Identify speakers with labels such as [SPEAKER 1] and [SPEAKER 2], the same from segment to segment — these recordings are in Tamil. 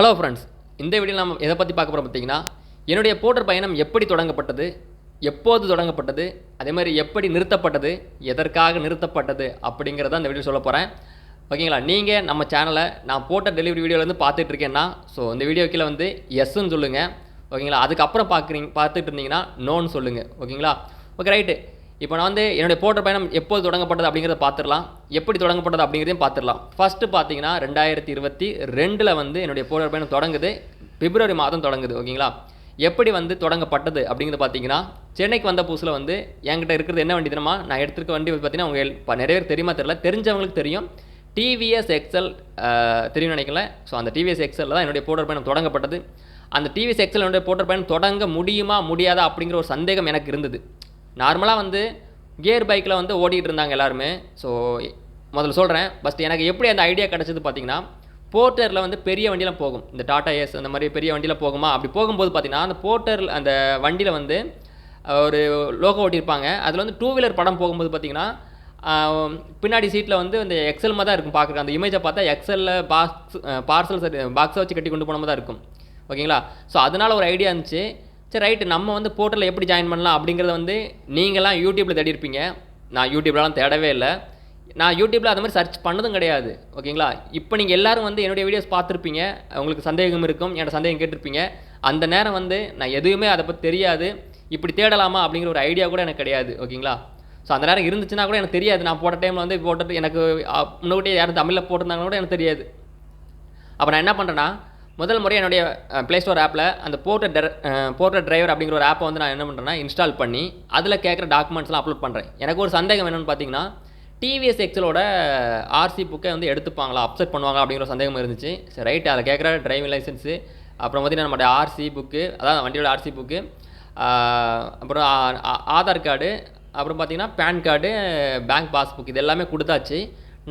[SPEAKER 1] ஹலோ ஃப்ரெண்ட்ஸ் இந்த வீடியோ நம்ம எதை பற்றி பார்க்க போகிறோம் பார்த்தீங்கன்னா என்னுடைய போட்டர் பயணம் எப்படி தொடங்கப்பட்டது எப்போது தொடங்கப்பட்டது அதே மாதிரி எப்படி நிறுத்தப்பட்டது எதற்காக நிறுத்தப்பட்டது அப்படிங்கிறத இந்த வீடியோ சொல்ல போகிறேன் ஓகேங்களா நீங்கள் நம்ம சேனலை நான் போட்ட டெலிவரி வீடியோலேருந்து பார்த்துட்டு இருக்கேன்னா ஸோ இந்த வீடியோ கீழே வந்து எஸ்ன்னு சொல்லுங்கள் ஓகேங்களா அதுக்கப்புறம் பார்க்குறீங்க பார்த்துட்டு இருந்தீங்கன்னா நோன்னு சொல்லுங்கள் ஓகேங்களா ஓகே ரைட்டு இப்போ நான் வந்து என்னுடைய போட்டர் பயணம் எப்போது தொடங்கப்பட்டது அப்படிங்கிறத பார்த்துடலாம். எப்படி தொடங்கப்பட்டது அப்படிங்கிறதையும் பார்த்துடலாம். ஃபஸ்ட்டு பார்த்தீங்கன்னா ரெண்டாயிரத்தி இருபத்தி ரெண்டில் வந்து என்னுடைய போட்டர் பயணம் தொடங்குது. பிப்ரவரி மாதம் தொடங்குது ஓகேங்களா? எப்படி வந்து தொடங்கப்பட்டது அப்படிங்கிறது பார்த்தீங்கன்னா சென்னைக்கு வந்த புதுசில் வந்து என்கிட்ட இருக்கிறது என்ன வண்டி தெரியுமா? நான் எடுத்துருக்க வண்டி பார்த்தீங்கன்னா உங்கள் இப்போ நிறைய பேர் தெரியுமா தெரியல. தெரிஞ்சவங்களுக்கு தெரியும். டிவிஎஸ் எக்ஸல் தெரியும் நினைக்கல ஸோ அந்த டிவிஎஸ் எக்ஸலில் தான் என்னுடைய போட்டர் பயணம் தொடங்கப்பட்டது. அந்த டிவிஎஸ் எக்ஸல் என்னுடைய போட்டர் பயணம் தொடங்க முடியுமா முடியாதா அப்படிங்கிற ஒரு சந்தேகம் எனக்கு இருந்தது. நார்மலாக வந்து கியர் பைக்கில் வந்து ஓடிட்டு இருந்தாங்க எல்லாருமே. ஸோ முதல்ல சொல்கிறேன் ஃபஸ்ட் எனக்கு எப்படி அந்த ஐடியா கிடச்சிது பார்த்தீங்கன்னா போர்ட்டரில் வந்து பெரிய வண்டியெலாம் போகும். இந்த டாடா ஏஸ் அந்த மாதிரி பெரிய வண்டியில் போகுமா? அப்படி போகும்போது பார்த்தீங்கன்னா அந்த போர்ட்டரில் அந்த வண்டியில் வந்து ஒரு லோகோ ஓட்டியிருப்பாங்க அதில் வந்து டூ வீலர் படம் போகும்போது பார்த்திங்கன்னா பின்னாடி சீட்டில் வந்து அந்த எக்ஸல் தான் இருக்கும் பார்க்குறக்கு அந்த இமேஜை பார்த்தா எக்ஸலில் பாக்ஸ் பார்சல் பாக்ஸை வச்சு கட்டி கொண்டு போன மாதிரி தான் இருக்கும். ஓகேங்களா ஸோ அதனால் ஒரு ஐடியா இருந்துச்சு. சரி ரைட்டு நம்ம வந்து போர்ட்டலில் எப்படி ஜாயின் பண்ணலாம் அப்படிங்கிறத வந்து நீங்களாம் யூடியூப்பில் தேடி இருப்பீங்க நான் யூடியூப்லலாம் தேடவே இல்லை. நான் யூடியூப்பில் அது மாதிரி சர்ச் பண்ணதும் கிடையாது. ஓகேங்களா இப்போ நீங்கள் எல்லாரும் வந்து என்னுடைய வீடியோஸ் பார்த்துருப்பீங்க. உங்களுக்கு சந்தேகம் இருக்கும். என்னோட சந்தேகம் கேட்டிருப்பீங்க. அந்த நேரம் வந்து நான் எதுவுமே அதை பற்றி தெரியாது. இப்படி தேடலாமா அப்படிங்கிற ஒரு ஐடியா கூட எனக்கு கிடையாது. ஓகேங்களா ஸோ அந்த நேரம் இருந்துச்சுன்னா கூட எனக்கு தெரியாது. நான் போட்ட டைமில் வந்து போட்டுட்டு எனக்கு அஹ், முன்னாடியே யாரும் தமிழில் போட்டிருந்தாங்கன்னா கூட எனக்கு தெரியாது. அப்போ நான் என்ன பண்ணுறேன்னா முதல் முறை என்னுடைய ப்ளே ஸ்டோர் ஆப்பில் அந்த போர்ட்டர் டெர போர்ட்டர் டிரைவர் அப்படிங்கிற ஒரு ஆப்பை வந்து நான் என்ன பண்ணுறேன்னா இன்ஸ்டால் பண்ணி அதில் கேட்குற டாக்குமெண்ட்ஸ்லாம் அப்லோட் பண்ணுறேன் எனக்கு ஒரு சந்தேகம் என்னென்னு பார்த்தீங்கன்னா டிவிஎஸ் எக்ஸலோட ஆர்சி புக்கை வந்து எடுத்துப்பாங்களா அப்செட் பண்ணுவாங்களா அப்படிங்கிற ஒரு சந்தேகம் இருந்துச்சு. சரி ரைட் அதில் கேட்குற டிரைவிங் லைசன்ஸு அப்புறம் பார்த்தீங்கன்னா நம்மளுடைய ஆர்சி புக்கு அதாவது வண்டியோட ஆர்சி புக்கு அப்புறம் ஆ- ஆதார் கார்டு அப்புறம் பார்த்தீங்கன்னா பேன் கார்டு பேங்க் பாஸ்புக் இது எல்லாமே கொடுத்தாச்சு.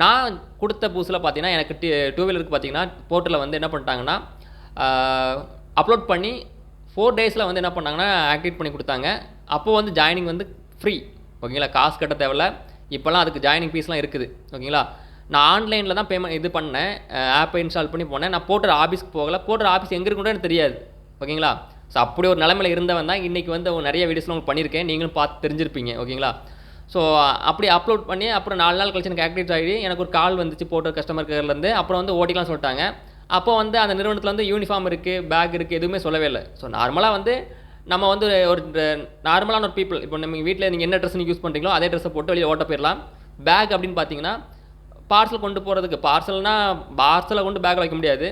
[SPEAKER 1] நான் கொடுத்த புதுசில் பார்த்தீங்கன்னா எனக்கு டி டூ வீலருக்கு பார்த்தீங்கன்னா போர்ட்டலில் வந்து என்ன பண்ணிட்டாங்கன்னா அப்லோட் பண்ணி ஃபோர் டேஸில் வந்து என்ன பண்ணாங்கன்னா ஆக்டிவேட் பண்ணி கொடுத்தாங்க. அப்போ வந்து ஜாயினிங் வந்து ஃப்ரீ ஓகேங்களா? காசு கட்ட தேவையில்ல. இப்போல்லாம் அதுக்கு ஜாயினிங் ஃபீஸ்லாம் இருக்குது. ஓகேங்களா? நான் ஆன்லைனில் தான் பேமெண்ட் இது பண்ணேன். ஆப்பை இன்ஸ்டால் பண்ணி போனேன். நான் போட்டுற ஆஃபீஸ்க்கு போகல. போட்டுற ஆஃபீஸ் எங்கே இருக்குன்னு எனக்கு தெரியாது. ஓகேங்களா? ஸோ அப்படி ஒரு நிலமையில் இருந்தவன் தான் இன்றைக்கி வந்து நிறைய வீடியோஸ்லாம் உங்களுக்கு பண்ணியிருக்கேன். நீங்களும் பார்த்து தெரிஞ்சிருப்பீங்க. ஓகேங்களா? ஸோ அப்படி அப்லோட் பண்ணி அப்புறம் நாலு நாள் கழிச்சு எனக்கு ஆக்டிவேட் ஆகி எனக்கு ஒரு கால் வந்துச்சு போட்ட கஸ்டமர் கேர்லேருந்து அப்புறம் வந்து ஓட்டிக்கலாம் சொல்லிட்டாங்க. அப்போ வந்து அந்த நிறுவனத்தில் வந்து யூனிஃபார்ம் இருக்குது பேக் இருக்குது எதுவுமே சொல்லவே இல்லை. ஸோ நார்மலாக வந்து நம்ம வந்து ஒரு நார்மலான ஒரு பீப்புள் இப்போ நம்ம வீட்டில் நீங்கள் என்ன ட்ரெஸ் நீங்கள் யூஸ் பண்ணுறீங்களோ அதே ட்ரெஸ்ஸை போட்டு வெளியே ஓட்ட போயிடலாம் பேக் அப்படின்னு பார்த்தீங்கன்னா பார்சல் கொண்டு போகிறதுக்கு பார்சல்னால் பார்சலை கொண்டு பேக்கில் வைக்க முடியாது.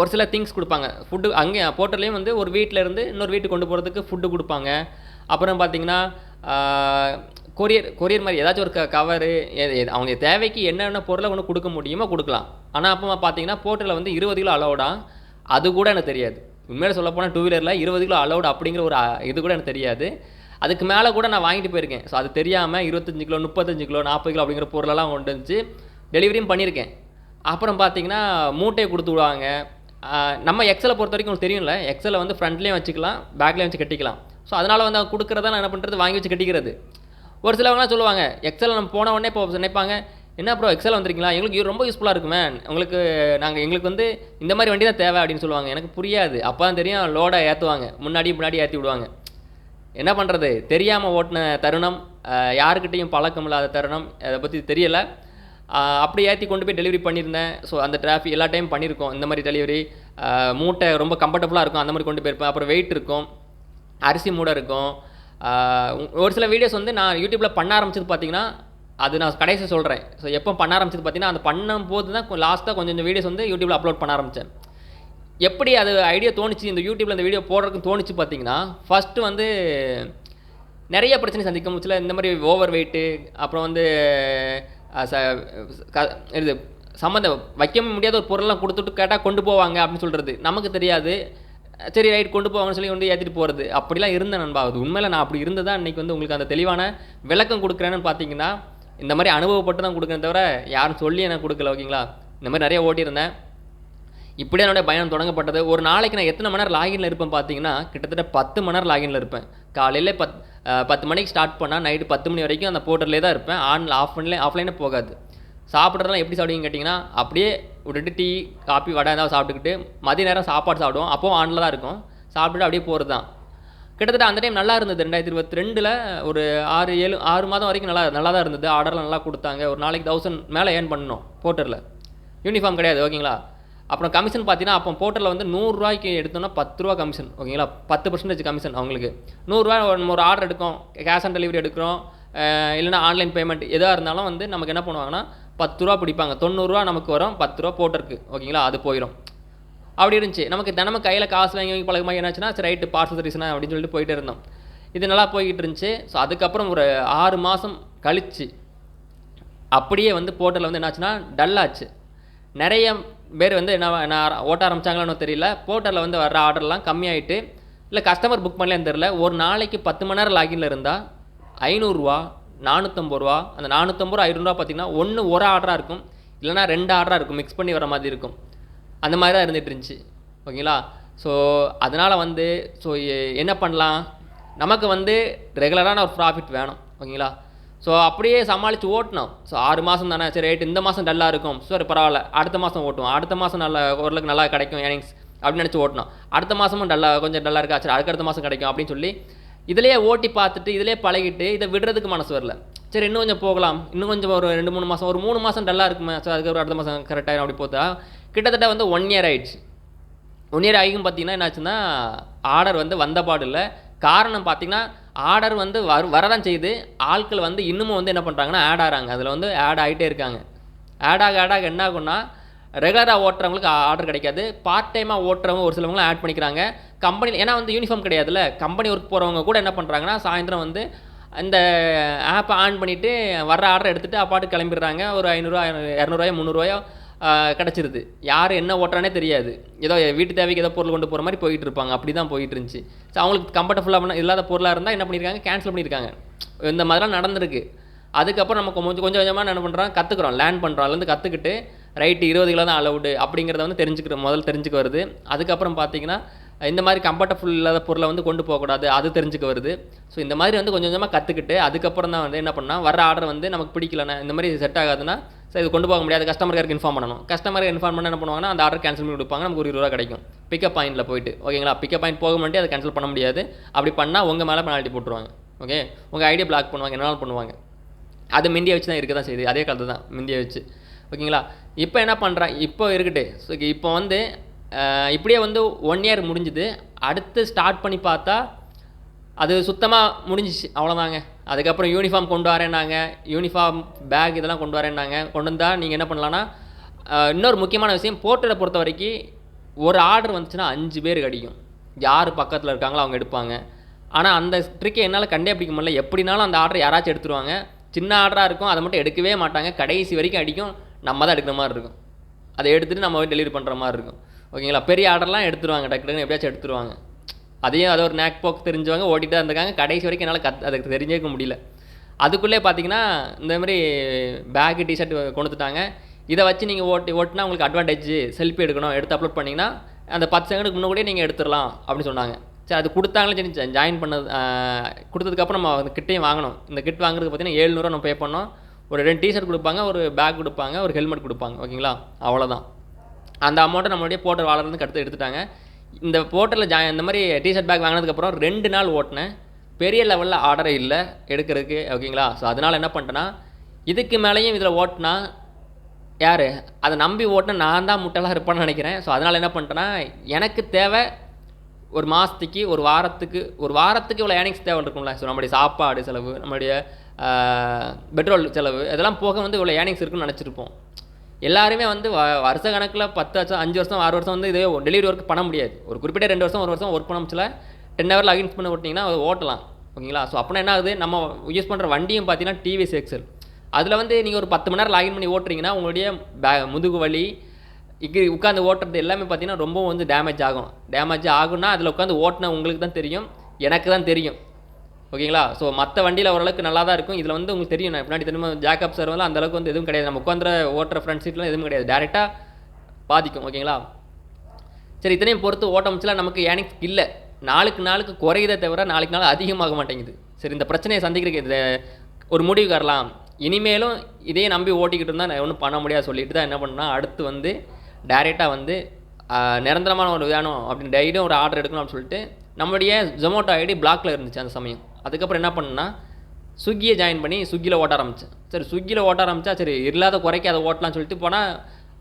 [SPEAKER 1] ஒரு சில திங்ஸ் கொடுப்பாங்க. ஃபுட்டு அங்கே போட்டர்லேயும் வந்து ஒரு வீட்டில் இருந்து இன்னொரு வீட்டுக்கு கொண்டு போகிறதுக்கு ஃபுட்டு கொடுப்பாங்க. அப்புறம் பார்த்தீங்கன்னா கொரியர் கொரியர் மாதிரி ஏதாச்சும் ஒரு க கவரு அவங்க தேவைக்கு என்னென்ன பொருளை ஒன்று கொடுக்க முடியுமோ கொடுக்கலாம். ஆனால் அப்போ பார்த்தீங்கன்னா போர்ட்டில் வந்து இருபது கிலோ அலோடா அது கூட எனக்கு தெரியாது. உண்மையில சொல்ல போனால் டூ வீலரில் இருபது கிலோ அலோடு அப்படிங்கிற ஒரு இது கூட எனக்கு தெரியாது. அதுக்கு மேலே கூட நான் வாங்கிட்டு போயிருக்கேன். ஸோ அது தெரியாமல் இருபத்தஞ்சு கிலோ முப்பத்தஞ்சு கிலோ நாற்பது கிலோ அப்படிங்கிற பொருளெல்லாம் கொண்டு வந்துச்சு. டெலிவரியும் பண்ணியிருக்கேன். அப்புறம் பார்த்தீங்கன்னா மூட்டையை கொடுத்து விடுவாங்க. நம்ம எக்ஸலை பொறுத்த வரைக்கும் உங்களுக்கு தெரியும்ல எக்ஸலை வந்து ஃப்ரண்ட்லேயும் வச்சுக்கலாம் பேக்லேயும் வச்சு கட்டிக்கலாம். ஸோ அதனால் வந்து அவங்க கொடுக்குறத நான் என்ன பண்ணுறது வாங்கி வச்சு கட்டிக்கிறது. ஒரு சிலவங்களாம் சொல்லுவாங்க எக்ஸல் நம்ம போன உடனே இப்போ நினைப்பாங்க என்ன ப்ரோ எக்ஸல் வந்திருக்கீங்களா? எங்களுக்கு இது ரொம்ப யூஸ்ஃபுல்லாக இருக்குமே உங்களுக்கு நாங்கள் எங்களுக்கு வந்து இந்த மாதிரி வண்டி தான் தேவை அப்படின்னு சொல்லுவாங்க. எனக்கு புரியாது. அப்போ தான் தெரியும் லோடை ஏற்றுவாங்க முன்னாடி முன்னாடி ஏற்றி விடுவாங்க. என்ன பண்ணுறது தெரியாமல் ஓட்டின தருணம் யாருக்கிட்டேயும் பழக்கம் இல்லாத தருணம் அதை பற்றி தெரியலை. அப்படி ஏற்றி கொண்டு போய் டெலிவரி பண்ணியிருந்தேன். ஸோ அந்த டிராஃபிக் எல்லா டைம் பண்ணியிருக்கோம். இந்த மாதிரி டெலிவரி மூட்டை ரொம்ப கம்ஃபர்டபுளாக இருக்கும் அந்த மாதிரி கொண்டு போயிருப்பேன். அப்புறம் வெயிட் இருக்கும் அரிசி மூடை இருக்கும். ஒரு சில வீடியோஸ் வந்து நான் யூடியூப்பில் பண்ண ஆரம்பிச்சது பார்த்தீங்கன்னா அது நான் கடைசி சொல்கிறேன் ஸோ எப்போ பண்ண ஆரம்பிச்சது பார்த்தீங்கன்னா அந்த பண்ணும்போது தான் லாஸ்ட்டாக கொஞ்சம் கொஞ்சம் வீடியோஸ் வந்து யூடியூப்பில் அப்லோட் பண்ண ஆரம்பித்தேன் எப்படி அது ஐடியா தோணுச்சு இந்த யூடியூப்பில் இந்த வீடியோ போடுறதுக்கு தோணுச்சு பார்த்தீங்கன்னா ஃபஸ்ட்டு வந்து நிறைய பிரச்சனை சந்திக்கும். சில இந்த மாதிரி ஓவர் வெயிட்டு அப்புறம் வந்து ச- க- இது சம்மந்தம் வைக்க முடியாத ஒரு பொருள்லாம் கொடுத்துட்டு கேட்டால் கொண்டு போவாங்க அப்படின்னு சொல்கிறது நமக்கு தெரியாது. சரி ரைட் கொண்டு போவாங்கன்னு சொல்லி கொண்டு ஏற்றிட்டு போகிறது அப்படிலாம் இருந்தேன் நண்பா. அது உண்மையில் நான் அப்படி இருந்ததா இன்றைக்கி வந்து உங்களுக்கு அந்த தெளிவான விளக்கம் கொடுக்குறேன்னு பார்த்தீங்கன்னா இந்த மாதிரி அனுபவப்பட்டு தான் கொடுக்குறேன் தவிர யாரும் சொல்லி எனக்கு கொடுக்கல ஓகேங்களா? இந்த மாதிரி நிறைய ஓட்டியிருந்தேன். இப்படியே என்னோட பயணம் தொடங்கப்பட்டது. ஒரு நாளைக்கு நான் எத்தனை மணி நேரம் லாகின்ல இருப்பேன் பார்த்தீங்கன்னா கிட்டத்தட்ட பத்து மணி நேரம் லாகின்ல இருப்பேன். காலையில் பத் பத்து மணிக்கு ஸ்டார்ட் பண்ணால் நைட்டு பத்து மணி வரைக்கும் அந்த போர்ட்டர்லேயே தான் இருப்பேன். ஆன் ஆஃப் ஆஃப்லைனே போகாது. சாப்பிட்றதெல்லாம் எப்படி சாப்பிடுவீங்கன்னு கேட்டிங்கன்னா அப்படியே விட்டுட்டு டீ காப்பி வடை ஏதாவது சாப்பிட்டுக்கிட்டு மதிய நேரம் சாப்பாடு சாப்பிடுவோம். அப்போவும் ஆனில் தான் இருக்கும். சாப்பிட்டுட்டு அப்படியே போகிறது தான் கிட்டத்தட்ட அந்த டைம் நல்லா இருந்தது. ரெண்டாயிரத்தி இருபத்தி ரெண்டில் ஒரு ஆறு ஏழு ஆறு மாதம் வரைக்கும் நல்லா நல்லா தான் இருந்தது ஆர்டர்லாம் நல்லா கொடுத்தாங்க. ஒரு நாளைக்கு தௌசண்ட் மேலே ஏர்ன் பண்ணணும் போர்ட்டரில். யூனிஃபார்ம் கிடையாது ஓகேங்களா? அப்புறம் கமிஷன் பார்த்தீங்கன்னா அப்போ போர்ட்டரில் வந்து நூறுரூவாய்க்கு எடுத்தோம்னா பத்து ரூபா கமிஷன் ஓகேங்களா? பத்து பர்சன்டேஜ் கமிஷன் அவங்களுக்கு. நூறுரூவா நம்ம ஒரு ஆர்டர் எடுக்கும் கேஷ் ஆன் டெலிவரி எடுக்கிறோம். இல்லைனா ஆன்லைன் பேமெண்ட் எதாக இருந்தாலும் வந்து நமக்கு என்ன பண்ணுவாங்கன்னா பத்து ரூபா பிடிப்பாங்க. தொண்ணூறுரூவா நமக்கு வரும் பத்து ரூபா போட்டிருக்கு. ஓகேங்களா? அது போயிடும் அப்படி இருந்துச்சு. நமக்கு தினமும் கையில் காசு வாங்கி வாங்கி பழக்கமாக என்னாச்சுன்னா சரி ரைட்டு பார்சல் சர்வீஸ்னா அப்படின்னு சொல்லிட்டு போயிட்டே இருந்தோம். இது நல்லா போய்கிட்டு இருந்துச்சு. ஸோ அதுக்கப்புறம் ஒரு ஆறு மாதம் கழிச்சு அப்படியே வந்து போர்ட்டலில் வந்து என்னாச்சுன்னா டல்லாச்சு நிறைய பேர் வந்து என்ன என்ன ஓட்ட ஆரம்பிச்சாங்களான்னு தெரியல. போர்ட்டலில் வந்து வர்ற ஆர்டர்லாம் கம்மியாயிட்டு இல்லை கஸ்டமர் புக் பண்ணலன்னு தெரில ஒரு நாளைக்கு பத்து மணி நேரம் லாகின்ல இருந்தால் ஐநூறுரூவா நானூற்றம்பது ரூபா. அந்த நானூற்றம்பது ரூபா ஐநூறுரூவா பார்த்தீங்கன்னா ஒன்று ஒரு ஆர்டராக இருக்கும். இல்லைனா ரெண்டு ஆர்டராக இருக்கும். மிக்ஸ் பண்ணி வர மாதிரி இருக்கும். அந்த மாதிரி தான் இருந்துட்டு இருந்துச்சு. ஓகேங்களா? ஸோ அதனால் வந்து ஸோ என்ன பண்ணலாம்? நமக்கு வந்து ரெகுலரான ஒரு ப்ராஃபிட் வேணும். ஓகேங்களா? ஸோ அப்படியே சமாளித்து ஓட்டணும். ஸோ ஆறு மாதம் தானே? சரி ரேட்டு இந்த மாதம் டல்லாக இருக்கும். சரி பரவாயில்ல. அடுத்த மாதம் ஓட்டுவோம். அடுத்த மாதம் நல்ல ஓரளவுக்கு நல்லா கிடைக்கும் ஏர்னிங்ஸ் அப்படின்னு நினச்சி ஓட்டணும். அடுத்த மாதமும் டல்லாக கொஞ்சம் டல்லாக இருக்கா? சரி அடுத்த மாதம் கிடைக்கும் அப்படின்னு சொல்லி இதிலே ஓட்டி பார்த்துட்டு இதிலே பழகிட்டு இதை விடுறதுக்கு மனசு வரல. சரி இன்னும் கொஞ்சம் போகலாம். இன்னும் கொஞ்சம் ஒரு ரெண்டு மூணு மாதம் ஒரு மூணு மாதம் டல்லாக இருக்குமே. ஸோ அதுக்கப்புறம் அடுத்த மாதம் கரெக்டாக அப்படி போத்தா. கிட்டத்தட்ட வந்து ஒன் இயர் ஆயிடுச்சு. ஒன் இயர் ஆகியும் பார்த்தீங்கன்னா என்னாச்சுன்னா ஆர்டர் வந்து வந்த பாடு இல்லை. காரணம் பார்த்தீங்கன்னா ஆர்டர் வந்து வர வரதான் செய்யுது. ஆட்கள் வந்து இன்னமும் வந்து என்ன பண்ணுறாங்கன்னா ஆட் ஆகிறாங்க. அதில் வந்து ஆட் ஆகிட்டே இருக்காங்க. ஆட் ஆக ஆட் ஆக என்ன ஆகும்னா ரெகுலராக ஓட்டுறவங்களுக்கு ஆர்டர் கிடைக்காது. பார்ட் டைமாக ஓட்டுறவங்க ஒரு சிலவங்களும் ஆட் பண்ணிக்கிறாங்க. கம்பெனி ஏன்னா வந்து யூனிஃபார்ம் கிடையாதுல்ல. கம்பெனி ஒர்க் போகிறவங்க கூட என்ன பண்ணுறாங்கன்னா சாயந்தரம் வந்து இந்த ஆப்பை ஆன் பண்ணிவிட்டு வர்ற ஆர்டர் எடுத்துகிட்டு அப்பாட்டு கிளம்பிடுறாங்க. ஒரு ஐநூறுரூவா இரநூறுவாயோ முந்நூறுவாயோ கிடச்சிருது. யார் என்ன ஓட்டுறானே தெரியாது. ஏதோ வீட்டு தேவைக்கு ஏதோ பொருள் கொண்டு போகிற மாதிரி போயிட்டு இருப்பாங்க. அப்படி தான் போயிட்டு இருந்துச்சு. ஸோ அவங்களுக்கு கம்ஃபர்டபுளாக இல்லாத பொருளாக இருந்தால் என்ன பண்ணியிருக்காங்க கேன்சல் பண்ணியிருக்காங்க இந்த மாதிரிலாம் நடந்திருக்கு. அதுக்கப்புறம் நம்ம கொஞ்சம் கொஞ்சம் கொஞ்சமாக என்ன பண்ணுறோம் கற்றுக்குறோம் லேர்ன் பண்ணுறோம் அதுலேருந்து கற்றுக்கிட்டு ரைட்டு இருபது கிலோ தான் அலவுடு அப்படிங்கிறத வந்து தெரிஞ்சுக்கிறோம் முதல்ல தெரிஞ்சுக்க வருது. அதுக்கப்புறம் பார்த்தீங்கன்னா இந்த மாதிரி கம்ஃபர்டபுள் இல்லாத பொருளை வந்து கொண்டு போகக்கூடாது. அது தெரிஞ்சுக்க வருது. ஸோ இந்த மாதிரி வந்து கொஞ்சம் கொஞ்சமாக கற்றுக்கிட்டு அதுக்கப்புறம் தான் வந்து என்ன பண்ணால் வர ஆர்டர் வந்து நமக்கு பிடிக்கலன்னா இந்த மாதிரி செட் ஆகாதுன்னா ஸோ இது கொண்டு போக முடியாது. கஸ்டமர் கேருக்கு இன்ஃபார்ம் பண்ணணும். கஸ்டமர் இன்ஃபார்ம் பண்ண என்ன பண்ணுவாங்கன்னா அந்த ஆர்டர் கேன்சல் பண்ணி கொடுப்பாங்க. நமக்கு ஒரு இருபது ரூபா கிடைக்கும். பிக்கப் பாயிண்ட்டில் போயிட்டு. ஓகேங்களா பிக்கப் பாயிண்ட் போக முடியாது அதை கேன்சல் பண்ண முடியாது. அப்படி பண்ணால் உங்கள் மேலே பெனால்ட்டி போட்டுருவாங்க. ஓகே உங்கள் ஐடியா பிளாக் பண்ணுவாங்க. என்னாலும் பண்ணுவாங்க. அது மிந்தியை வச்சு தான் இருக்க தான் செய்யுது. அதே காலத்து தான் மிந்தியை வச்சு. ஓகேங்களா? இப்போ என்ன பண்ணுறேன் இப்போ இருக்கட்டு ஸோ இப்போ வந்து இப்படியே வந்து ஒன் இயர் முடிஞ்சுது. அடுத்து ஸ்டார்ட் பண்ணி பார்த்தா அது சுத்தமாக முடிஞ்சிச்சு. அவ்வளோதாங்க அதுக்கப்புறம் யூனிஃபார்ம் கொண்டு வரேன்னாங்க. யூனிஃபார்ம் பேக் இதெல்லாம் கொண்டு வரேன்னாங்க. கொண்டு வந்தால் நீங்கள் என்ன பண்ணலான்னா இன்னொரு முக்கியமான விஷயம் போர்ட்டரை பொறுத்த வரைக்கும் ஒரு ஆர்டர் வந்துச்சுன்னா அஞ்சு பேருக்கு அடிக்கும் யார் பக்கத்தில் இருக்காங்களோ அவங்க எடுப்பாங்க. ஆனால் அந்த ட்ரிக்கை என்னால் கண்டே பிடிக்க முடியல. எப்படினாலும் அந்த ஆர்டர் யாராச்சும் எடுத்துருவாங்க. சின்ன ஆர்டராக இருக்கும். அதை மட்டும் எடுக்கவே மாட்டாங்க. கடைசி வரைக்கும் அடிக்கும். நம்ம தான் எடுக்கிற மாதிரி இருக்கும். அதை எடுத்துகிட்டு நம்ம டெலிவரி பண்ணுற மாதிரி இருக்கும். ஓகேங்களா? பெரிய ஆர்டர்லாம் எடுத்துருவாங்க டக்கு டக்குன்னு எப்படியாச்சும் எடுத்துருவாங்க. அதையும் அதை ஒரு நேக் போக்கு தெரிஞ்சவங்க ஓட்டிகிட்டே இருந்திருக்காங்க. கடைசி வரைக்கும் என்னால் கத் அதுக்கு தெரிஞ்சிக்க முடியல. அதுக்குள்ளே பார்த்தீங்கன்னா இந்த மாதிரி பேக்கு டிஷர்ட் கொண்டுட்டாங்க இதை வச்சு நீங்கள் ஓட்டி ஓட்டினா உங்களுக்கு அட்வான்டேஜ் செல்ஃபி எடுக்கணும். எடுத்து அப்லோட் பண்ணிங்கன்னா அந்த பத்து செகண்டுக்கு முன்னே கூட நீங்கள் எடுத்துடலாம் அப்படின்னு சொன்னாங்க. சரி அது கொடுத்தாங்களே சரி ஜாயின் பண்ணது கொடுத்ததுக்கப்புறம் நம்ம அந்த கிட்டையும் வாங்கணும். இந்த கிட் வாங்குறதுக்கு பார்த்தீங்கன்னா ஏழ்நூறுவா நம்ம பே பண்ணோம். ஒரு ரெண்டு டிஷர்ட் கொடுப்பாங்க ஒரு பேக் கொடுப்பாங்க ஒரு ஹெல்மெட் கொடுப்பாங்க ஓகேங்களா? அவ்வளோதான் அந்த அமௌண்ட்டை நம்மளுடைய போர்ட்டல் வாழறதுக்கு அடுத்து எடுத்துட்டாங்க. இந்த போர்ட்டலில் ஜா இந்த மாதிரி டிஷர்ட் பேக் வாங்கினதுக்கப்புறம் ரெண்டு நாள் ஓட்டினேன். பெரிய லெவலில் ஆர்டரே இல்லை எடுக்கிறதுக்கு ஓகேங்களா? ஸோ அதனால் என்ன பண்ணிட்டேன்னா இதுக்கு மேலேயும் இதில் ஓட்டினா யார்? அதை நம்பி ஓட்டினா நான் தான் முட்டலாக இருப்பேன்னு நினைக்கிறேன். ஸோ அதனால் என்ன பண்ணிட்டேன்னா எனக்கு தேவை ஒரு மாதத்துக்கு ஒரு வாரத்துக்கு ஒரு வாரத்துக்கு இவ்வளோ ஏர்னிங்ஸ் தேவை இருக்கும்ல. ஸோ நம்முடைய சாப்பாடு செலவு நம்முடைய பெட்ரோல் செலவு இதெல்லாம் போக வந்து இவ்வளோ ஏர்னிங்ஸ் இருக்குன்னு நினச்சிருப்போம். எல்லாருமே வந்து வ வருஷ கணக்கில் பத்து வருஷம் அஞ்சு வருஷம் ஆறு வருஷம் வந்து இதே டெலிவரி ஒர்க் பண்ண முடியாது. ஒரு குறிப்பிட்ட ரெண்டு வருஷம் ஒரு வருஷம் ஒர்க் பண்ண முடிச்சல டென் ஹவர் லாகின்ஸ் பண்ண ஓட்டிங்கன்னா அது ஓட்டலாம். ஓகேங்களா? ஸோ அப்படின்னா என்ன ஆகுது? நம்ம யூஸ் பண்ணுற வண்டியும் பார்த்தீங்கன்னா டிவிஎஸ் எக்ஸல் அதில் வந்து நீங்கள் ஒரு பத்து மணி நேரம் லாகின் பண்ணி ஓட்டுறீங்கன்னா உங்களுடைய பே முதுகு வலி இக்கு உட்காந்து ஓட்டுறது எல்லாமே பார்த்தீங்கன்னா ரொம்ப வந்து டேமேஜ் ஆகும். டேமேஜ் ஆகும்னா அதில் உட்காந்து ஓட்டினா உங்களுக்கு தான் தெரியும். எனக்கு தான் தெரியும். ஓகேங்களா? ஸோ மற்ற வண்டியில் ஓரளவுக்கு நல்லா தான் இருக்கும். இதில் வந்து உங்களுக்கு தெரியும் நான் பின்னாடி திரும்ப ஜாக்கப் சார் அந்த அளவுக்கு வந்து எதுவும் கிடையாது. நம்ம உட்காந்துற ஓட்டுற ஃப்ரண்ட் சீட்லாம் எதுவும் கிடையாது. டேரெக்டாக பாதிக்கும் ஓகேங்களா? சரி இத்தனையும் பொறுத்து ஓட்டமிச்சில் நமக்கு ஏனிக்ஸ் இல்லை. நாளுக்கு நாளுக்கு குறையுதே தவிர நாளுக்கு நாள் அதிகமாக மாட்டேங்குது. சரி இந்த பிரச்சனையை சந்திக்கிறதுக்கு இது ஒரு முடிவு வரலாம் இனிமேலும் இதையே நம்பி ஓட்டிக்கிட்டு இருந்தால் நான் ஒன்றும் பண்ண முடியாது. சொல்லிட்டு தான் என்ன பண்ணால் அடுத்து வந்து டைரெக்டாக வந்து நிரந்தரமான ஒரு வேணும் அப்படின்னு டெய்லியும் ஒரு ஆர்டர் எடுக்கணும் அப்படின்னு சொல்லிட்டு நம்மளுடைய ஜொமேட்டோ ஐடி பிளாக்ல இருந்துச்சு அந்த சமயம். அதுக்கப்புறம் என்ன பண்ணேன்னா ஸ்விக்கியை ஜாயின் பண்ணி ஸ்விக்கியில் ஓட்ட ஆரம்பித்தேன் சரி ஸ்விக்கியில் ஓட்ட ஆரம்பித்தா சரி இல்லாத குறைக்க அதை ஓட்டலாம்னு சொல்லிட்டு போனால்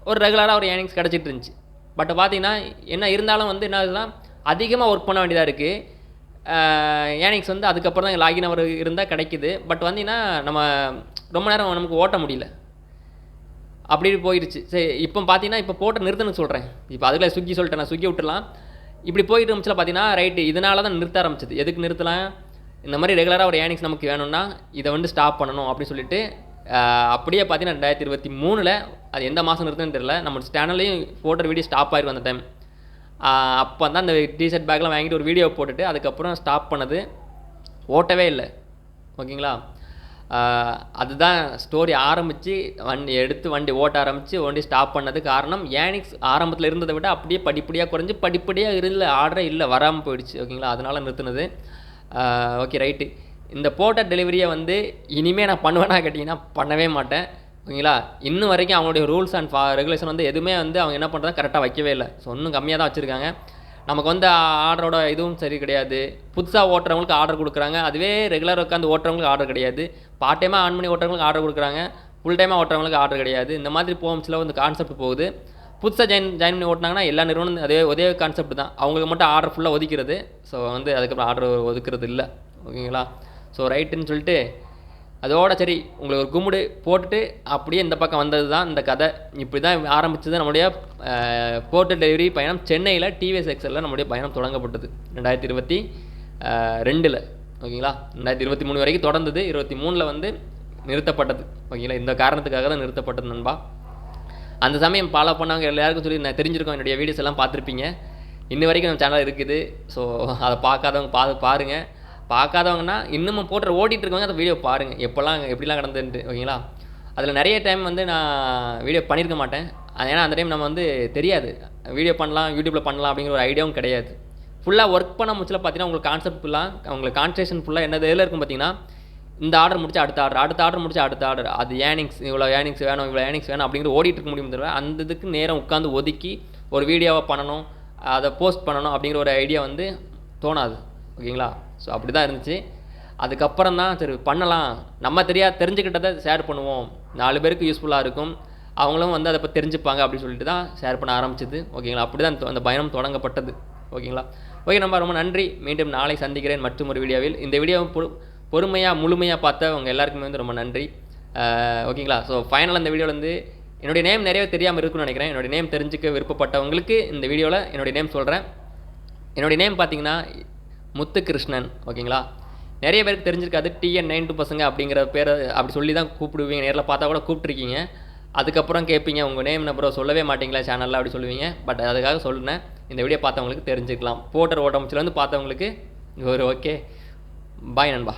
[SPEAKER 1] ஒரு ரெகுலராக ஒரு ஏர்னிங்ஸ் கிடச்சிட்டு இருந்துச்சு. பட் பார்த்தீங்கன்னா என்ன இருந்தாலும் வந்து என்ன ஆகுதுன்னா அதிகமாக ஒர்க் பண்ண வேண்டியதாக இருக்குது ஏர்னிங்ஸ் வந்து அதுக்கப்புறம் தான் லாகின் அவர் இருந்தால் கிடைக்குது. பட் வந்தீங்கன்னா நம்ம ரொம்ப நேரம் நமக்கு ஓட்ட முடியல. அப்படி போயிடுச்சு சரி இப்போ பார்த்தீங்கன்னா இப்போ போட்ட நிறுத்தணும்னு சொல்கிறேன் இப்போ அதுக்குள்ள ஸ்விக்கி சொல்லிட்டேன் நான் ஸ்விக்கி விட்டுலாம் இப்படி போயிட்டு இருந்துச்சுல பார்த்தீங்கன்னா ரைட்டு இதனால தான் நிறுத்த ஆரம்பிச்சது. எதுக்கு நிறுத்தலாம்? இந்த மாதிரி ரெகுலராக ஒரு ஏர்னிங்ஸ் நமக்கு வேணும்னா இதை வந்து ஸ்டாப் பண்ணணும் அப்படின்னு சொல்லிட்டு அப்படியே பார்த்தீங்கன்னா ரெண்டாயிரத்தி இருபத்தி மூணில் அது எந்த மாதம் நிறுத்துன்னு தெரியல. நம்ம சேனல்லையும் போட்ட வீடியோ ஸ்டாப் ஆயிருக்கும் அந்த டைம் அப்போ தான் அந்த டிஷர்ட் பேக்லாம் வாங்கிட்டு ஒரு வீடியோ போட்டுட்டு அதுக்கப்புறம் ஸ்டாப் பண்ணது ஓட்டவே இல்லை. ஓகேங்களா? அதுதான் ஸ்டோரி ஆரம்பித்து வண்டி எடுத்து வண்டி ஓட்ட ஆரம்பித்து வண்டி ஸ்டாப் பண்ணது காரணம் ஏனிக்ஸ் ஆரம்பத்தில் இருந்ததை விட அப்படியே படிப்படியாக குறைஞ்சி படிப்படியாக இல்லை ஆர்டரே இல்லை வராமல் போயிடுச்சு. ஓகேங்களா? அதனால் நிறுத்துனது. ஓகே ரைட்டு இந்த போட்ட டெலிவரியை வந்து இனிமேல் நான் பண்ணுவேனா கேட்டிங்கன்னா பண்ணவே மாட்டேன். ஓகேங்களா? இன்னும் வரைக்கும் அவங்களுடைய ரூல்ஸ் அண்ட் ரெகுலேஷன் வந்து எதுவுமே வந்து அவங்க என்ன பண்ணுறது கரெக்டாக வைக்கவே இல்லை. ஸோ இன்னும் கம்மியாக தான் வச்சுருக்காங்க. நமக்கு வந்து ஆர்டரோட இதுவும் சரி கிடையாது. புதுசாக ஓட்டுறவங்களுக்கு ஆர்டர் கொடுக்குறாங்க. அதுவே ரெகுலர் உட்காந்து ஓட்டுறவங்களுக்கு ஆர்டர் கிடையாது. பார்ட் டைமாக ஆன் பண்ணி ஓட்டுறவங்களுக்கு ஆர்டர் கொடுக்குறாங்க. ஃபுல் டைமாக ஓட்டுறவங்களுக்கு ஆர்டர் கிடையாது. இந்த மாதிரி போம்ஸில் வந்து கான்செப்ட் போகுது. புதுசாக ஜாயின் ஜாயின் பண்ணி ஓட்டினாங்கன்னா எல்லா நிறுவனம் அதே ஒரே கான்செப்ட் தான். அவங்களுக்கு மட்டும் ஆர்டர் ஃபுல்லாக ஒதுக்கிறது. ஸோ வந்து அதுக்கப்புறம் ஆர்டர் ஒதுக்கிறது இல்லை. ஓகேங்களா? ஸோ ரைட்டுன்னு சொல்லிட்டு அதோட சரி உங்களுக்கு ஒரு கும்முடு போட்டுட்டு அப்படியே இந்த பக்கம் வந்தது தான் இந்த கதை. இப்படி தான் ஆரம்பித்தது நம்முடைய போர்ட் டெலிவரி பயணம். சென்னையில் டிவிஎஸ் எக்ஸலில் நம்முடைய பயணம் தொடங்கப்பட்டது. ரெண்டாயிரத்தி இருபத்தி ரெண்டில். ஓகேங்களா? ரெண்டாயிரத்தி இருபத்தி மூணு வரைக்கும் தொடர்ந்தது. இருபத்தி மூணில் வந்து நிறுத்தப்பட்டது. ஓகேங்களா? இந்த காரணத்துக்காக தான் நிறுத்தப்பட்டது நண்பா. அந்த சமயம் ஃபாலோ பண்ணவங்க எல்லாருக்கும் சொல்லி நான் தெரிஞ்சிருக்கோம் என்னுடைய வீடியோஸ் எல்லாம் பார்த்துருப்பீங்க. இன்ன வரைக்கும் நம்ம சேனல் இருக்குது. ஸோ அதை பார்க்காதவங்க பா பாருங்கள் பார்க்காதவங்கன்னா இன்னமும் போட்டு ஓட்டிகிட்டு இருக்கவங்க அந்த வீடியோ பாருங்கள் எப்போல்லாம் எப்படிலாம் கிடந்துட்டு ஓகேங்களா? அதில் நிறைய டைம் வந்து நான் வீடியோ பண்ணியிருக்க மாட்டேன். அது ஏன்னா அந்த டைம் நம்ம வந்து தெரியாது. வீடியோ பண்ணலாம் யூடியூப்பில் பண்ணலாம் அப்படிங்கிற ஒரு ஐடியாவும் கிடையாது. ஃபுல்லாக ஒர்க் பண்ண முடிச்சில் பார்த்தீங்கன்னா உங்களுக்கு கான்செப்ட் ஃபுல்லாக உங்களுக்கு கான்சன்ட்ரேஷன் ஃபுல்லாக என்ன இதில் இருக்கும் பார்த்தீங்கன்னா இந்த ஆர்டர் முடிச்சு அடுத்த ஆர்டர் அடுத்த ஆர்டர் முடிச்சு அடுத்த ஆர்டர் அது ஏர்னிங்ஸ் இவ்வளோ ஏர்னிங்ஸ் வேணும் இவ்வளோ ஏர்னிங்ஸ் வேணும் அப்படிங்கிற ஓடிட்டு இருக்க முடியும் தவிர அந்த இதுக்கு நேரம் உட்காந்து ஒதுக்கி ஒரு வீடியோவை பண்ணணும் அதை போஸ்ட் பண்ணணும் அப்படிங்கிற ஒரு ஐடியா வந்து தோணாது. ஓகேங்களா? ஸோ அப்படி தான் இருந்துச்சு. அதுக்கப்புறம் தான் சரி பண்ணலாம். நம்ம தெரியாது தெரிஞ்சுக்கிட்டதை ஷேர் பண்ணுவோம். நாலு பேருக்கு யூஸ்ஃபுல்லாக இருக்கும். அவங்களும் வந்து அதை இப்போ தெரிஞ்சுப்பாங்க அப்படின்னு சொல்லிட்டு தான் ஷேர் பண்ண ஆரம்பிச்சது. ஓகேங்களா? அப்படி தான் அந்த பயணம் தொடங்கப்பட்டது. ஓகேங்களா? ஓகே நம்ம ரொம்ப நன்றி. மீண்டும் நாளை சந்திக்கிறேன் மற்றும் ஒரு வீடியோவில் இந்த வீடியோ பொறுமையாக முழுமையாக பார்த்த அவங்க எல்லாருக்குமே வந்து ரொம்ப நன்றி. ஓகேங்களா? ஸோ ஃபைனல் அந்த வீடியோவில் வந்து என்னுடைய நேம் நிறைய தெரியாமல் இருக்குன்னு நினைக்கிறேன். என்னுடைய நேம் தெரிஞ்சுக்க விருப்பப்பட்டவங்களுக்கு இந்த வீடியோவில் என்னுடைய நேம் சொல்கிறேன் என்னுடைய நேம் பார்த்தீங்கன்னா முத்துகிருஷ்ணன். ஓகேங்களா? நிறைய பேருக்கு தெரிஞ்சிருக்காது டிஎன் நைன் டூ பசங்க அப்படிங்கிற பேரை அப்படி சொல்லி தான் கூப்பிடுவீங்க. நேரில் பார்த்தா கூட கூப்பிட்ருக்கீங்க அதுக்கப்புறம் கேட்பீங்க உங்கள் நேம் நம்பரை சொல்லவே மாட்டீங்களா சேனலில் அப்படி சொல்லுவீங்க. பட் அதுக்காக சொல்லுனேன் இந்த வீடியோ பார்த்தவங்களுக்கு தெரிஞ்சுக்கலாம் போட்டர் ஓட்டமுச்சிலேருந்து பார்த்தவங்களுக்கு ஒரு ஓகே பாய் நண்பா.